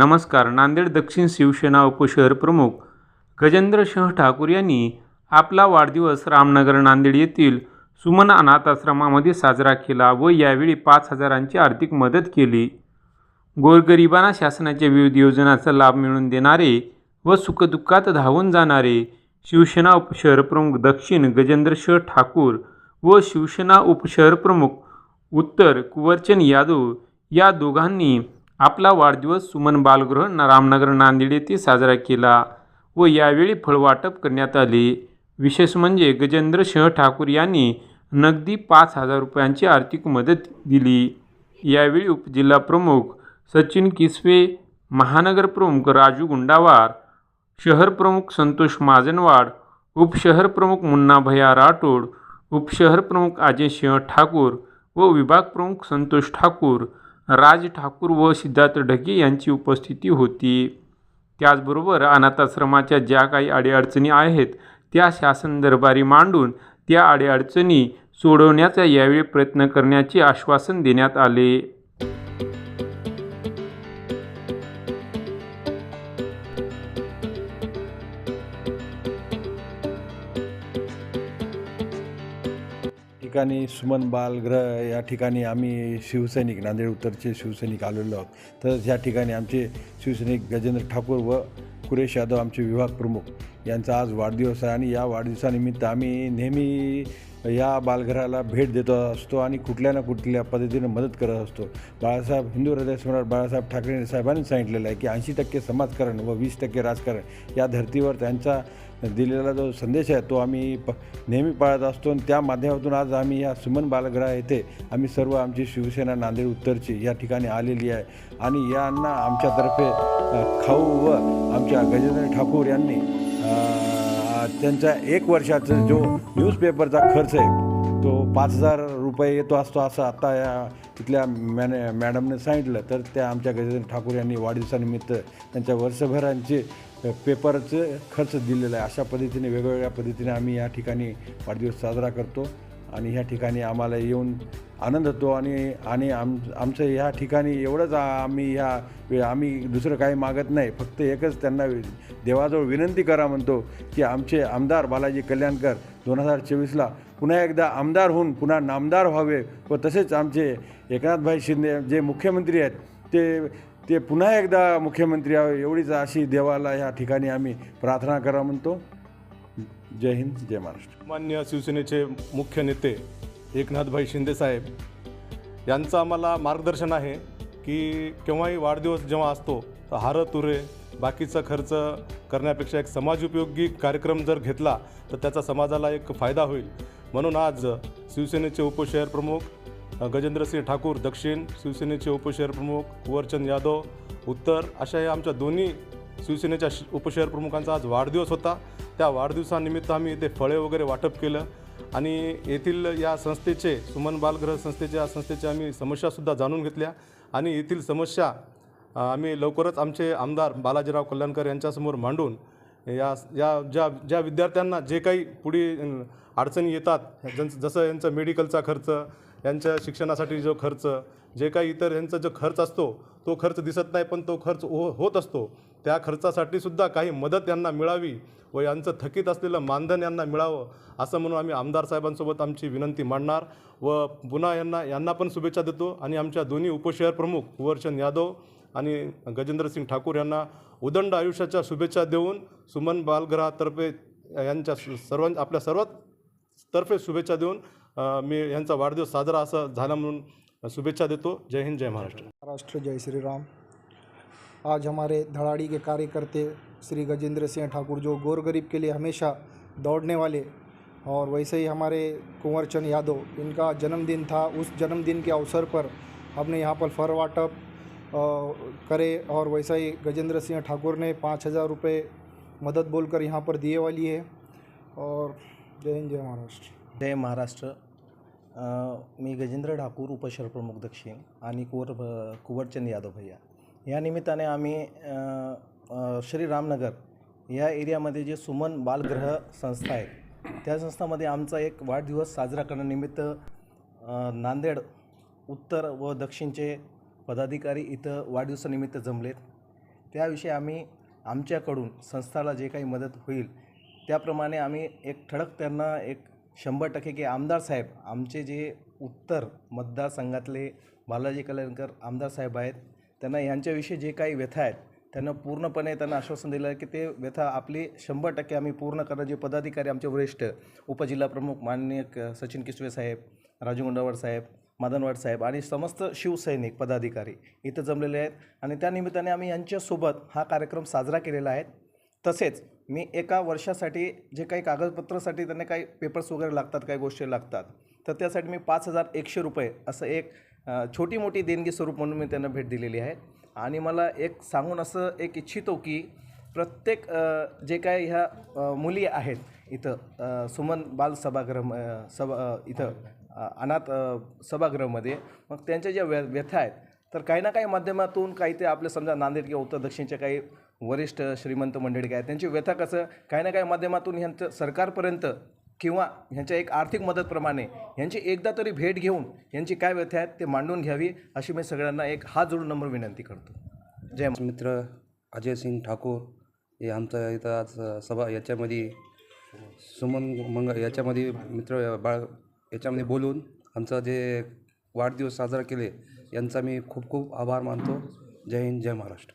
नमस्कार नांदेड दक्षिण शिवसेना उपशहर प्रमुख गजेंद्र सिंह ठाकूर यांनी आपला वाढदिवस रामनगर नांदेड येथील सुमन अनाथाश्रमामध्ये साजरा केला व यावेळी पाच हजारांची आर्थिक मदत केली. गोरगरिबांना शासनाच्या विविध योजनांचा लाभ मिळवून देणारे व सुखदुःखात धावून जाणारे शिवसेना उपशहर प्रमुख दक्षिण गजेंद्र सिंह ठाकूर व शिवसेना उपशहर प्रमुख उत्तर कुवरचंद यादव या दोघांनी आपला वाढदिवस सुमन बालगृह रामनगर नांदेड येथे साजरा केला व यावेळी फळवाटप करण्यात आले. विशेष म्हणजे गजेंद्र सिंह ठाकूर यांनी नगदी पाच हजार रुपयांची आर्थिक मदत दिली. यावेळी उपजिल्हा प्रमुख सचिन किसवे महानगर प्रमुख राजू गुंडावार शहर प्रमुख संतोष माजनवाड उपशहर प्रमुख मुन्ना भैया राठोड उपशहर प्रमुख अजय सिंह ठाकूर व विभाग प्रमुख संतोष ठाकूर राज ठाकूर व सिद्धार्थ ढगे यांची उपस्थिती होती. त्याचबरोबर अनाथाश्रमाच्या ज्या काही अडीअडचणी आहेत त्या शासन दरबारी मांडून त्या अडीअडचणी सोडवण्याचा यावेळी प्रयत्न करण्याचे आश्वासन देण्यात आले. ठिकाणी सुमन बालगृह या ठिकाणी आम्ही शिवसैनिक नांदेड उत्तरचे शिवसैनिक आलेलो आहोत. तसंच ह्या ठिकाणी आमचे शिवसैनिक गजेंद्र ठाकूर व कुरेश यादव आमचे विभाग प्रमुख यांचा आज वाढदिवस आहे. आणि या वाढदिवसानिमित्त आम्ही नेहमी या बालगृहाला भेट देत असतो आणि कुठल्या ना कुठल्या पद्धतीने मदत करत असतो. बाळासाहेब हिंदू हृदय बाळासाहेब ठाकरे साहेबांनी सांगितलेलं आहे की ऐंशी टक्के समाजकारण व वीस टक्के राजकारण या धर्तीवर त्यांचा दिलेला जो संदेश आहे तो आम्ही प नेहमी पाळत असतो आणि त्या माध्यमातून आज आम्ही या सुमन बालगृह येथे आम्ही सर्व आमची शिवसेना नांदेड उत्तरची या ठिकाणी आलेली आहे. आणि यांना आमच्यातर्फे खाऊ व आमच्या गजेंद्र ठाकूर यांनी त्यांचा एक वर्षाचा जो न्यूजपेपरचा खर्च आहे तो पाच हजार रुपये येतो असतो असं आता या तिथल्या मॅने मॅडमने सांगितलं. तर त्या आमच्या गजेंद्र ठाकूर यांनी वाढदिवसानिमित्त त्यांच्या वर्षभरांचे पेपरचे खर्च दिलेला आहे. अशा पद्धतीने वेगवेगळ्या पद्धतीने आम्ही या ठिकाणी वाढदिवस साजरा करतो. आणि ह्या ठिकाणी आम्हाला येऊन आनंद होतो आणि आणि आम आमचं ह्या ठिकाणी एवढंच आम्ही ह्या आम्ही दुसरं काही मागत नाही. फक्त एकच त्यांना देवाजवळ विनंती करा म्हणतो की आमचे आमदार बालाजी कल्याणकर दोन हजार चोवीसला पुन्हा एकदा आमदार होऊन पुन्हा नामदार व्हावे व तसेच आमचे एकनाथभाई शिंदे जे मुख्यमंत्री आहेत ते ते पुन्हा एकदा मुख्यमंत्री यावे एवढीच अशी देवाला ह्या ठिकाणी आम्ही प्रार्थना करा म्हणतो. जय हिंद जय महाराष्ट्र. मान्य शिवसेनेचे मुख्य नेते एकनाथभाई शिंदेसाहेब यांचं आम्हाला मार्गदर्शन आहे की केव्हाही वाढदिवस जेव्हा असतो तर हारं तुरे बाकीचा खर्च करण्यापेक्षा एक समाजोपयोगी कार्यक्रम जर घेतला तर त्याचा समाजाला एक फायदा होईल. म्हणून आज शिवसेनेचे उपशहर प्रमुख गजेंद्रसिंह ठाकूर दक्षिण शिवसेनेचे उपशहर प्रमुख कुवरचंद यादव उत्तर अशा या आमच्या दोन्ही शिवसेनेच्या श- उपशहर प्रमुखांचा आज वाढदिवस होता. त्या वाढदिवसानिमित्त आम्ही इथे फळे वगैरे वाटप केलं आणि येथील या संस्थेचे सुमन बालगृह संस्थेच्या संस्थेच्या आम्ही समस्यासुद्धा जाणून घेतल्या आणि येथील समस्या आम्ही लवकरच आमचे आमदार बालाजीराव कल्याणकर यांच्यासमोर मांडून या या ज्या ज्या विद्यार्थ्यांना जे काही पुढे अडचणी येतात जन जसं यांचं मेडिकलचा खर्च यांच्या शिक्षणासाठी जो खर्च जे काही इतर यांचा जो खर्च असतो तो खर्च दिसत नाही पण तो खर्च हो होत असतो. त्या खर्चासाठी सुद्धा काही मदत यांना मिळावी व यांचं थकीत असलेलं मानधन यांना मिळावं असं म्हणून आम्ही आमदार साहेबांसोबत आमची विनंती मांडणार व पुन्हा यांना यांना पण शुभेच्छा देतो आणि आमच्या दोन्ही उपशहर प्रमुख कुवरचंद यादव आणि गजेंद्रसिंग ठाकूर यांना उदंड आयुष्याच्या शुभेच्छा देऊन सुमन बालगृहातर्फे यांच्या सर्वां आपल्या सर्वात तर्फे शुभेच्छा देऊन मी यांचा वाढदिवस साजरा असा झाला म्हणून शुभेच्छा देतो. जय हिंद जय महाराष्ट्र. महाराष्ट्र जय श्री राम आज हमारे धड़ाड़ी के कार्यकर्ते श्री गजेंद्र सिंह ठाकुर जो गोर गरीब के लिए हमेशा दौड़ने वाले और वैसे ही हमारे कुंवर चंद यादव इनका जन्मदिन था। उस जन्मदिन के अवसर पर हमने यहाँ पर फर वाटप करे और वैसा ही गजेंद्र सिंह ठाकुर ने पाँच हज़ार रुपये मदद बोलकर यहाँ पर दिए वाली है। और जय हिंद जय महाराष्ट्र। जय महाराष्ट्र। मी गजेंद्र ठाकूर उपशहरप्रमुख दक्षिण आणि कुवर कुवरचंद यादव भैया. या निमित्ताने आम्ही श्री रामनगर या एरियामध्ये जे सुमन बालगृह संस्था आहे त्या संस्थामध्ये आमचा एक वाढदिवस साजरा करण्यानिमित्त नांदेड उत्तर व दक्षिणचे पदाधिकारी इथं वाढदिवसानिमित्त जमलेत. त्याविषयी आम्ही आमच्याकडून संस्थाला जे काही मदत होईल त्याप्रमाणे आम्ही एक ठळक त्यांना एक शंभर टक्के की आमदार साहेब आमचे जे उत्तर मतदारसंघातले बालाजी कल्याणकर आमदार साहेब आहेत त्यांना यांच्याविषयी जे काही व्यथा आहेत त्यांना पूर्णपणे त्यांना आश्वासन दिलं आहे की ते व्यथा आपली शंभर टक्के आम्ही पूर्ण करणं जे पदाधिकारी आमचे वरिष्ठ उपजिल्हा प्रमुख माननीय क- सचिन किसवे साहेब राजू गुंडावड साहेब मदनवाड साहेब आणि समस्त शिवसैनिक पदाधिकारी इथं जमलेले आहेत. आणि त्या निमित्ताने आम्ही यांच्यासोबत हा कार्यक्रम साजरा केलेला आहे. तसेच मी एका वर्षासाठी जे काही कागदपत्रासाठी त्यांना काही पेपर्स वगैरे लागतात काही गोष्टी लागतात तर त्यासाठी मी पाच हजार एकशे रुपये असं एक छोटी मोठी देणगी स्वरूप म्हणून मी त्यांना भेट दिलेली आहे. आणि मला एक सांगून असं एक इच्छितो की प्रत्येक जे काय ह्या मुली आहेत इथं सुमन बाल सभागृह सभा इथं अनाथ सभागृहामध्ये मग त्यांच्या ज्या व्य व्यथा आहेत तर काही ना काही माध्यमातून काही ते आपले समजा नांदेड किंवा उत्तर दक्षिणच्या काही वरिष्ठ श्रीमंत मंडळी काय आहेत, त्यांची व्यथा कसं? काही ना काही माध्यमातून ह्यांचं सरकारपर्यंत किंवा ह्यांच्या एक आर्थिक मदतप्रमाणे यांची एकदा तरी भेट घेऊन यांची काय व्यथा आहेत ते मांडून घ्यावी अशी मी सगळ्यांना एक हात जोडून नम्र विनंती करतो. जय मित्र अजय सिंग ठाकूर हे आमचं इथं आज सभा याच्यामध्ये सुमन मंग याच्यामध्ये मित्र बाळ याच्यामध्ये बोलून आमचं जे वाढदिवस साजरा केले यांचा मी खूप खूप आभार मानतो. जय हिंद जय महाराष्ट्र.